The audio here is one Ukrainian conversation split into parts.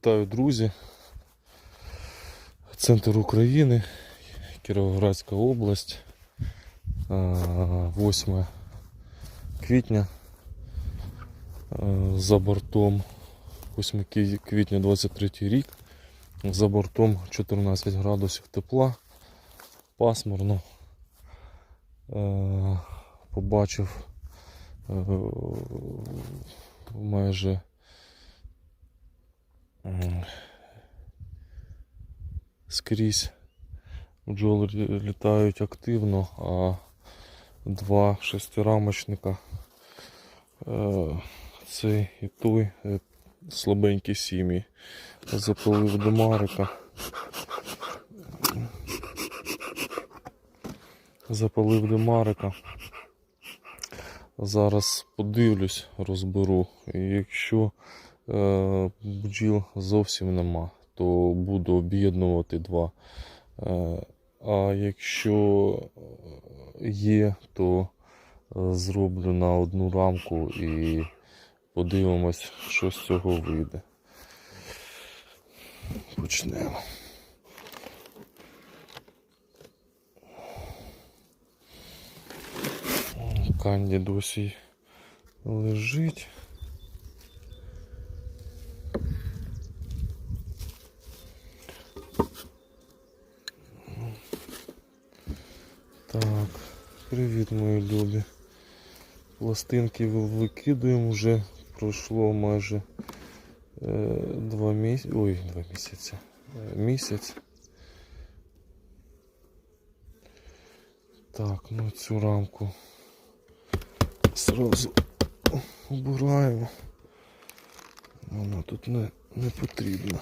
Вітаю, друзі. Центр України, Кіровоградська область. 8 квітня. За бортом 8 квітня 23 рік. За бортом 14 градусів тепла. Пасмурно. Побачив е, майже скрізь бджоли лі- літають активно, а два шестирамочника е, цей і той е, слабенькі сім'ї запалив димарика. Запалив димарика. Зараз подивлюсь, розберу. І якщо бджіл зовсім нема, то буду об'єднувати два. Е, а якщо є, то е, зроблю на одну рамку і подивимось, що з цього вийде. Почнемо. Канді досі лежить. Так, привіт, мої любі. Пластинки викидуємо вже пройшло майже е, два місяці. Ой, два місяці. Е, місяць. Так, ну цю рамку сразу убираємо. Вона тут не, не потрібна.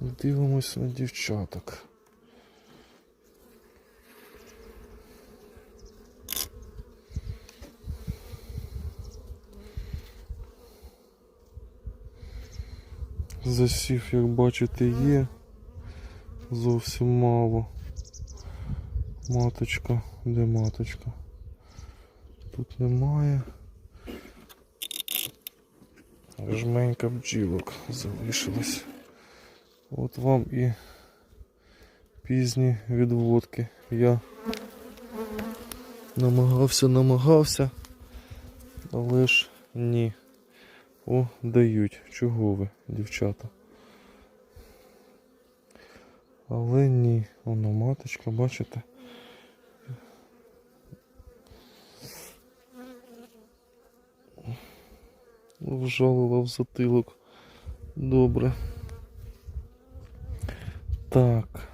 Дивимось на дівчаток. Засів, як бачите, є. Зовсім мало. Маточка, де маточка? Тут немає. Жменька бджілок залишилась. От вам і пізні відводки. Я намагався, намагався, але ж ні. О, дають. Чого ви, дівчата? Але ні. Воно маточка, бачите? Вжалила в затилок. Добре. Так.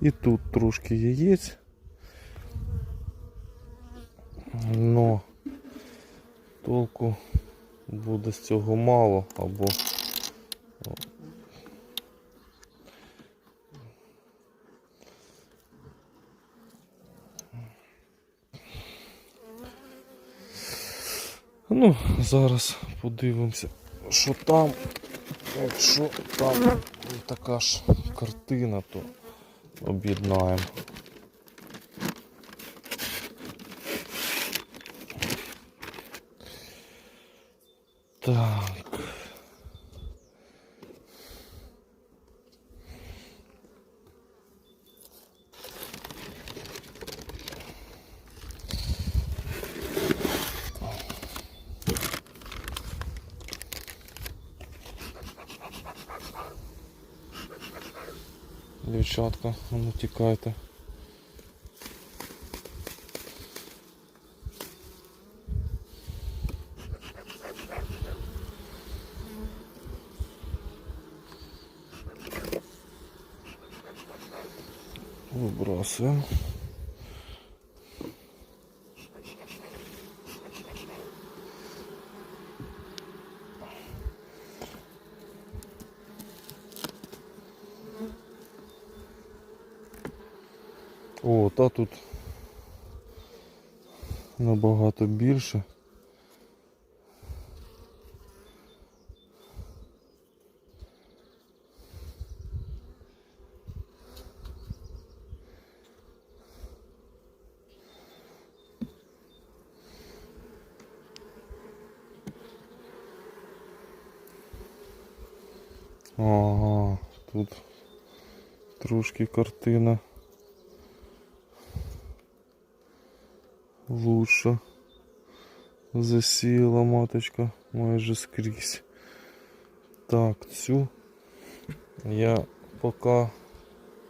І тут трошки яєць. Но толку буде з цього мало або Ну, зараз подивимося, що там. Якщо там така ж картина, то об'єднаємо. Так. Дівчатка, ну тікайте. Вибрасуємо. О, та тут набагато більше. Тут трошки картина лучше. Засіяла маточка майже скрізь. Так, цю я поки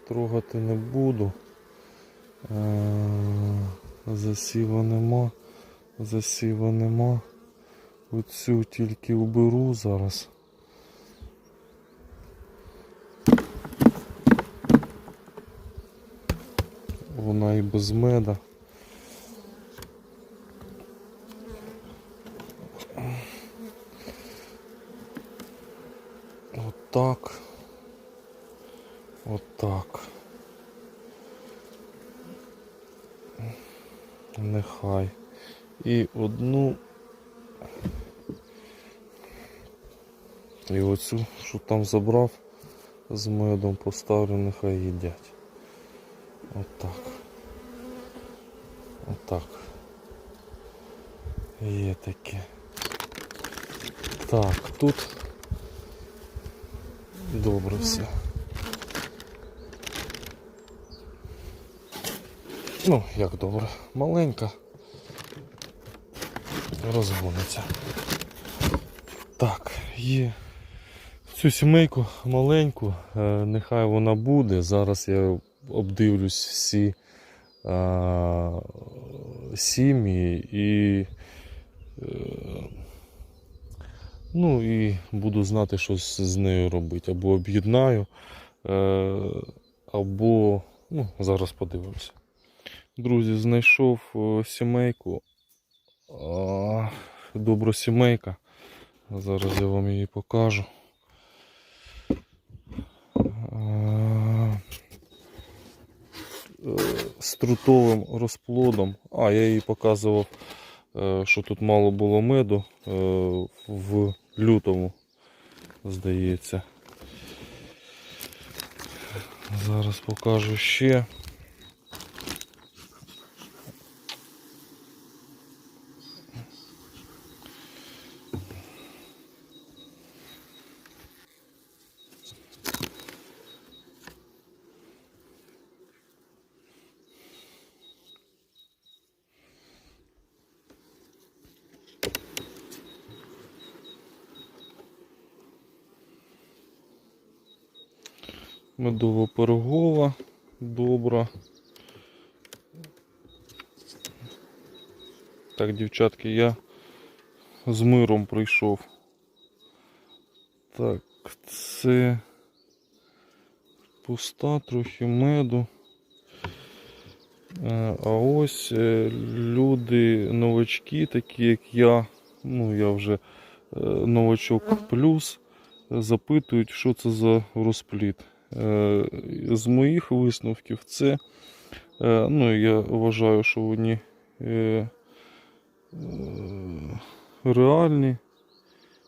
трогати не буду. Е, Засіва нема, засіва нема. Оцю тільки уберу зараз. Вона і без меда. Отак. Отак. Нехай. І одну. І оцю, що там забрав, з медом поставлю, нехай їдять. Отак. Отак. Є таке. Так, тут добре все. Ну, як добре, маленька. Розгониться. Так, є. Цю сімейку маленьку, е, нехай вона буде. Зараз я обдивлюсь всі сім'ї і, е, ну, і буду знати, що з, нею робити. Або об'єднаю, е, або ну, зараз подивимося. Друзі, знайшов е, сімейку. Добра сімейка. Зараз я вам її покажу. Е, е, З трутовим розплодом. А, я їй показував, е, що тут мало було меду е, в лютому, здається. Зараз покажу ще. Медово пирогова, добра. Так, дівчатки, я з миром прийшов. Так, це пуста, трохи меду. Е, А ось е, люди новачки, такі як я, ну я вже е, новачок плюс, запитують, що це за розпліт. Е, З моїх висновків це, е, ну я вважаю, що вони е, реальні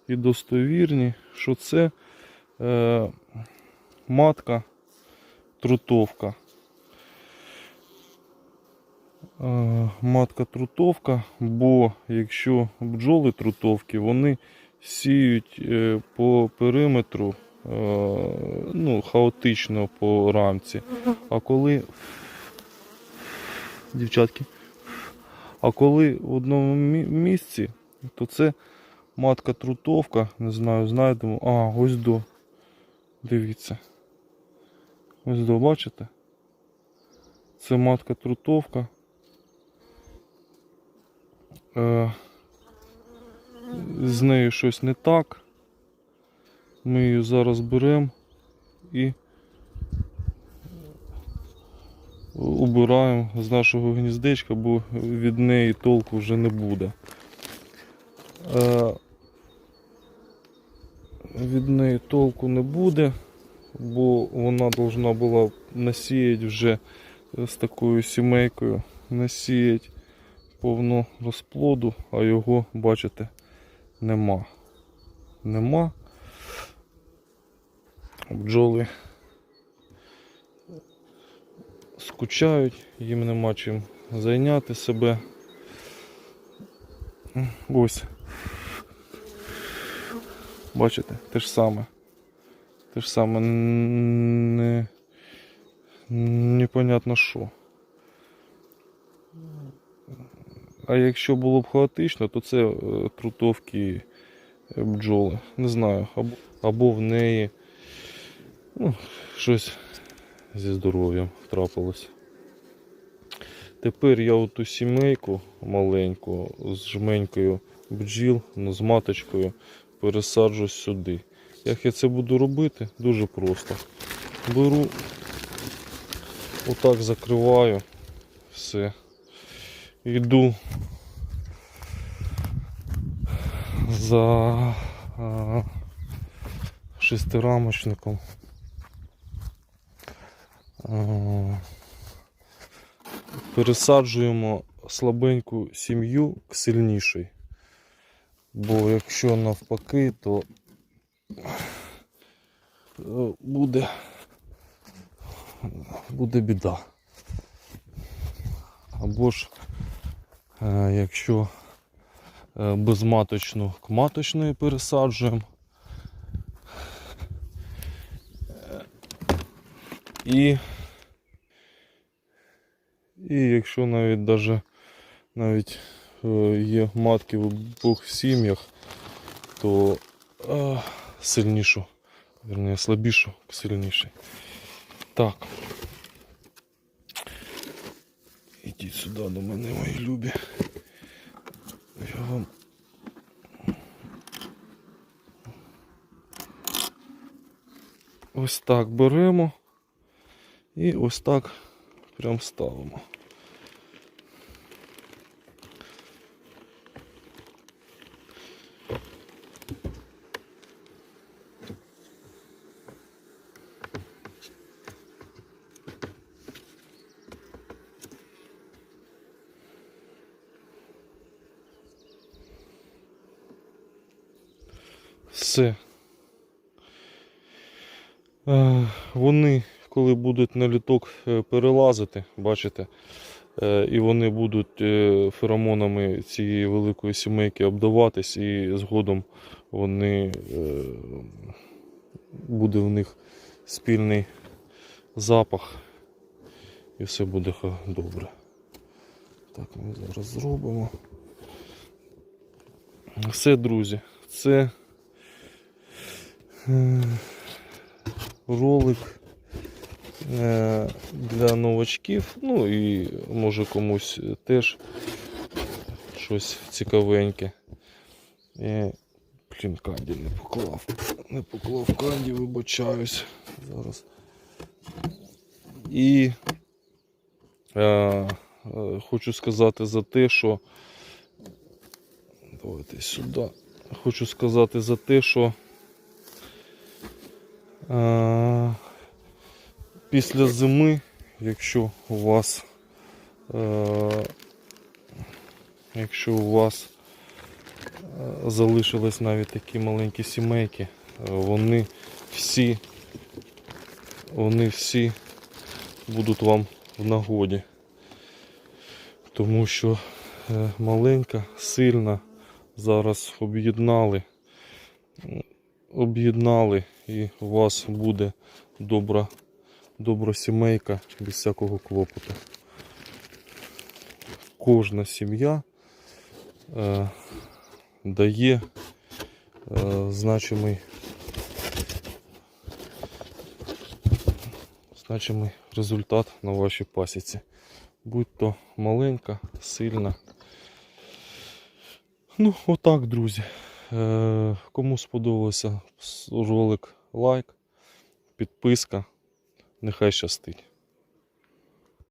і достовірні, що це матка трутовка. Матка трутовка, бо якщо бджоли трутовки, вони сіють по периметру ну, хаотично по рамці. А коли дівчатки, а коли в одному місці, то це матка трутовка, не знаю, знайдемо. А, ось до. Дивіться. Ось до, бачите? Це матка трутовка. Е, з нею щось не так. Ми її зараз беремо і убираємо з нашого гніздечка, бо від неї толку вже не буде. Е, від неї толку не буде, бо вона повинна була насіяти вже з такою сімейкою, насіяти повно розплоду, а його, бачите, нема. Нема. Бджоли скучають, їм нема чим зайняти себе. Ось. Бачите, те ж саме. те ж саме не, непонятно що. А якщо було б хаотично, то це е, трутовки е, бджоли. Не знаю. Або, або в неї ну, щось зі здоров'ям трапилось. Тепер я оту сімейку маленьку з жменькою бджіл, ну, з маточкою пересаджу сюди. Як я це буду робити? Дуже просто. Беру, отак закриваю все. Йду за шестирамочником. А, пересаджуємо слабеньку сім'ю к сильнішій. Бо якщо навпаки, то е, буде, буде біда. Або ж е, якщо е, безматочну к маточної пересаджуємо. Е, І і якщо навіть даже, навіть е, є матки в обох сім'ях, то е, сильнішу, верніше слабішу к сильнішій. Так. Ідіть сюди до мене, мої любі. Я вам ось так беремо і ось так прям ставимо. Все. Е, Вони, коли будуть на літок е, перелазити, бачите, е, і вони будуть феромонами цієї великої сімейки обдаватись, і згодом вони буде в них спільний запах, і все буде добре. Так, ми зараз зробимо. Все, друзі, це ролик е, для новачків. Ну і може комусь теж щось цікавеньке. Е, Блін, канді не поклав. Не поклав канді, вибачаюсь зараз. І е, е, хочу сказати за те, що давайте сюди. Хочу сказати за те, що е, після зими, якщо у вас е, якщо у вас е, залишились навіть такі маленькі сімейки, е, вони всі вони всі будуть вам в нагоді. Тому що маленька, сильна, зараз об'єднали, об'єднали і у вас буде добра, добра сімейка без всякого клопоту. Кожна сім'я е, дає е, значимий, значимий результат на вашій пасіці. Будь то маленька, сильна. Ну, отак, друзі. Е, кому сподобався ролик, лайк, підписка. Нехай щастить.